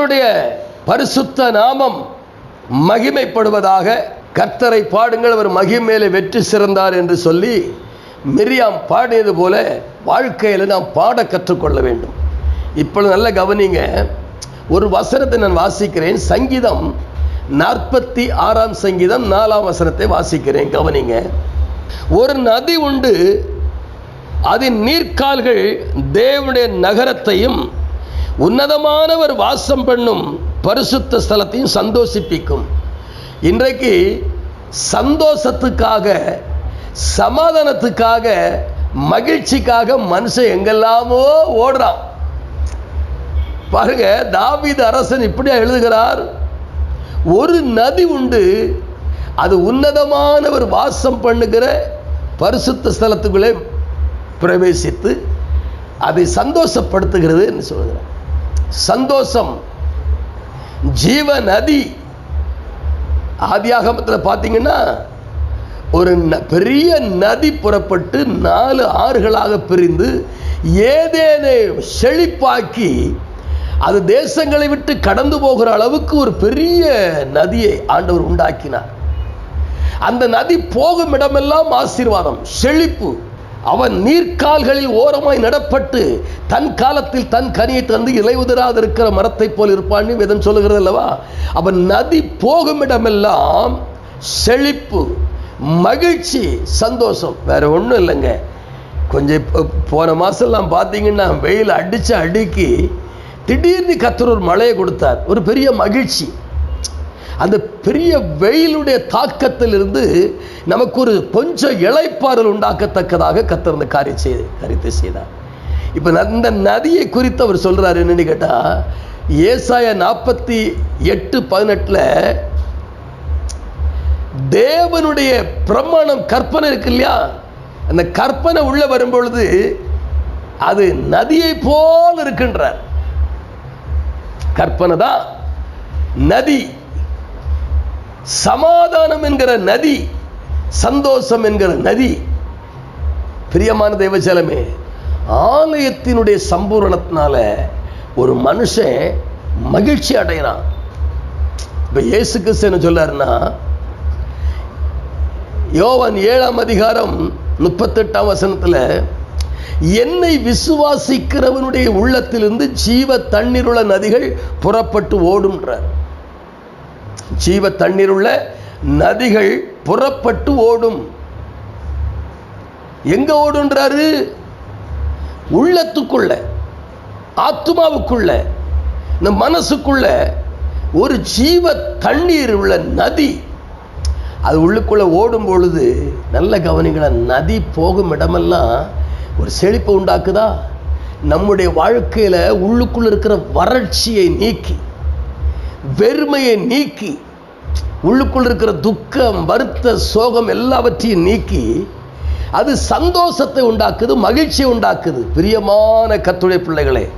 கர்த்தருடைய பரிசுத்த நாமம் மகிமைப்படுவதாக கர்த்தரை பாடுங்கள். அவர் மகிமேலே வெற்றி சிறந்தார் என்று சொல்லி மிரியாம் பாடியது போல வாழ்க்கையில் நாம் பாட கற்றுக்கொள்ள வேண்டும். இப்பொழுது நல்ல கவனிங்க ஒரு வசனத்தை நான் வாசிக்கிறேன். சங்கீதம் நாற்பத்தி ஆறாம் சங்கீதம் நாலாம் வசனத்தை வாசிக்கிறேன். கவனிங்க ஒரு நதி உண்டு அதன் நீர்க்கால்கள் தேவனுடைய நகரத்தையும் உன்னதமானவர் வாசம் பண்ணும் பரிசுத்த ஸ்தலத்தையும் சந்தோஷிப்பிக்கும். இன்றைக்கு சந்தோஷத்துக்காக சமாதானத்துக்காக மகிழ்ச்சிக்காக மனுஷன் எங்கெல்லாமோ ஓடுறான். பாருங்க தாவித அரசன் இப்படியா எழுதுகிறார்? ஒரு நதி உண்டு அது உன்னதமானவர் வாசம் பண்ணுகிற பரிசுத்த ஸ்தலத்துக்குள்ளே பிரவேசித்து அதை சந்தோஷப்படுத்துகிறது என்று சொல்கிறார் சந்தோஷம் ஜீவ நதி ஆதியாகமத்தில் பார்த்தீங்கன்னா ஒரு ந- பெரிய நதி புறப்பட்டு நாலு ஆறுகளாக பிரிந்து ஏதேனே செழிப்பாக்கி அது தேசங்களை விட்டு கடந்து போகிற அளவுக்கு ஒரு பெரிய நதியை ஆண்டவர் உண்டாக்கினார். அந்த நதி போகும் இடமெல்லாம் ஆசீர்வாதம் செழிப்பு. அவன் நீர்க்கால்களில் ஓரமாய் நடப்பட்டு தன் காலத்தில் தன் கனியை தந்து இலையுதிராது இருக்கிற மரத்தைப் போல் இருப்பான்னு வேதம் சொல்லுகிறது அல்லவா? அவன் நதி போகும் இடமெல்லாம் செழிப்பு மகிழ்ச்சி சந்தோஷம். வேற ஒன்றும் இல்லைங்க. கொஞ்சம் போன மாதம்லாம் பார்த்தீங்கன்னா வெயில் அடித்து அடுக்கி திடீர்னு கத்தர் ஒரு மழையை கொடுத்தார். ஒரு பெரிய மகிழ்ச்சி. அந்த பெரிய வெயிலுடைய தாக்கத்திலிருந்து நமக்கு ஒரு கொஞ்சம் இழைப்பாறல் உண்டாக்கத்தக்கதாக கத்திருந்த காரியம் செய்து கருத்து செய்தார். இப்போ அந்த நதியை குறித்து அவர் சொல்றாரு என்னன்னு கேட்டால் ஏசாய நாற்பத்தி எட்டு பதினெட்டில் தேவனுடைய பிரமாணம் கற்பனை இருக்கு இல்லையா? அந்த கற்பனை உள்ள வரும்பொழுது அது நதியை போல் இருக்கின்றார். கற்பனை தான் நதி. சமாதானம் என்கிற நதி சந்தோஷம் என்கிற நதி. பிரியமான தெய்வச்சலமே ஆலயத்தினுடைய சம்பூரணத்தினால ஒரு மனுஷன் மகிழ்ச்சி அடைகிறான் இப்போ இயேசு கிறிஸ்து என்ன சொல்லாருன்னா யோவன் ஏழாம் அதிகாரம் முப்பத்தெட்டாம் வசனத்தில் என்னை விசுவாசிக்கிறவனுடைய உள்ளத்திலிருந்து ஜீவ தண்ணீருள்ள நதிகள் புறப்பட்டு ஓடும்ன்றார். ஜீவ தண்ணீருள்ள நதிகள் புறப்பட்டு ஓடும். எங்க ஓடுன்றாரு? உள்ளத்துக்குள்ள ஆத்மாவுக்குள்ள இந்த மனசுக்குள்ள ஒரு ஜீவ தண்ணீர் உள்ள நதி. அது உள்ளுக்குள்ள ஓடும் பொழுது நல்ல கவனிங்கள நதி போகும் இடமெல்லாம் ஒரு செழிப்பை உண்டாக்குதா? நம்முடைய வாழ்க்கையில உள்ளுக்குள்ள இருக்கிற வறட்சியை நீக்கி வெறுமையை நீக்கி உள்ளுக்குள் இருக்கிற துக்கம் வருத்த சோகம் எல்லாவற்றையும் நீக்கி அது சந்தோஷத்தை உண்டாக்குது மகிழ்ச்சியை உண்டாக்குது. பிரியமான கத்துடைய பிள்ளைகளே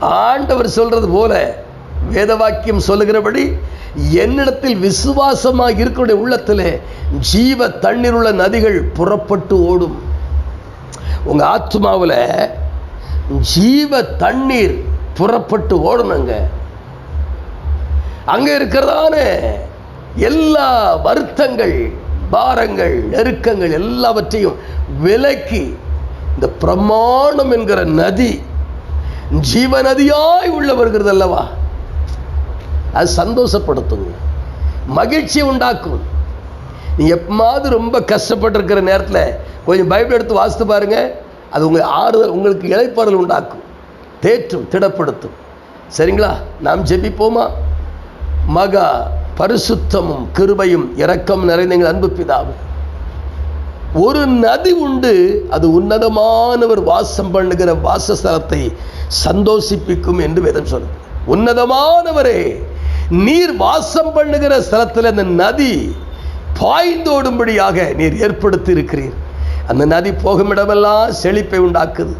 ஆண்டவர் சொல்றது போல வேத வாக்கியம் சொல்லுகிறபடி என்னிடத்தில் விசுவாசமாக இருக்கிற உள்ளத்தில் ஜீவ தண்ணீர் உள்ள நதிகள் புறப்பட்டு ஓடும். உங்க ஆத்மாவில் ஜீவ தண்ணீர் புறப்பட்டு ஓடணுங்க. அங்க இருக்கிறதான எல்லா வருத்தங்கள் பாரங்கள் நெருக்கங்கள் எல்லாவற்றையும் விலக்கி இந்த பிரமாணம் என்கிற நதி ஜீவ நதியாய் உள்ள வருகிறது அல்லவா அது சந்தோஷப்படுத்துங்க. மகிழ்ச்சி உண்டாக்கும். நீ எப்பமாவது ரொம்ப கஷ்டப்பட்டிருக்கிற நேரத்தில் கொஞ்சம் பைபிள் எடுத்து வாசித்து பாருங்க. அது உங்க ஆறுதல் உங்களுக்கு இழைப்பாறுதல் உண்டாக்கும். தேற்றும் திடப்படுத்தும். சரிங்களா? நாம் ஜெபிப்போமா? மகா பரிசுத்தமும் கிருபையும் இரக்கம் நிறைந்த எங்கள் அன்பு பிதாவே. ஒரு நதி உண்டு அது உன்னதமானவர் வாசம் பண்ணுகிற வாசஸ்தலத்தை சந்தோஷிப்பிக்கும் என்று வேதம் சொல்லுது. உன்னதமானவரே நீர் வாசம் பண்ணுகிற ஸ்தலத்தில் அந்த நதி பாய்ந்தோடும்படியாக நீர் ஏற்படுத்தி இருக்கிறீர் அந்த நதி போகும் இடமெல்லாம் செழிப்பை உண்டாக்குது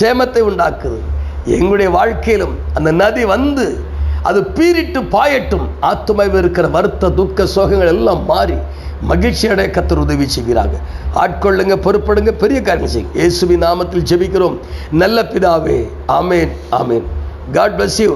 சேமத்தை உண்டாக்குது. எங்களுடைய வாழ்க்கையிலும் அந்த நதி வந்து அது பீரிட்டு பாயட்டும். ஆத்மாவில் இருக்கிற வருத்த துக்க சோகங்கள் எல்லாம் மாறி மகிழ்ச்சி அடைய கத்தர் உதவி செய்கிறாங்க ஆட்கொள்ளுங்க பொறுப்படுங்க பெரிய காரியம் செய்யுங்க. இயேசுவின் நாமத்தில் ஜெபிக்கிறோம். நல்ல பிதாவே ஆமேன் ஆமேன். God bless you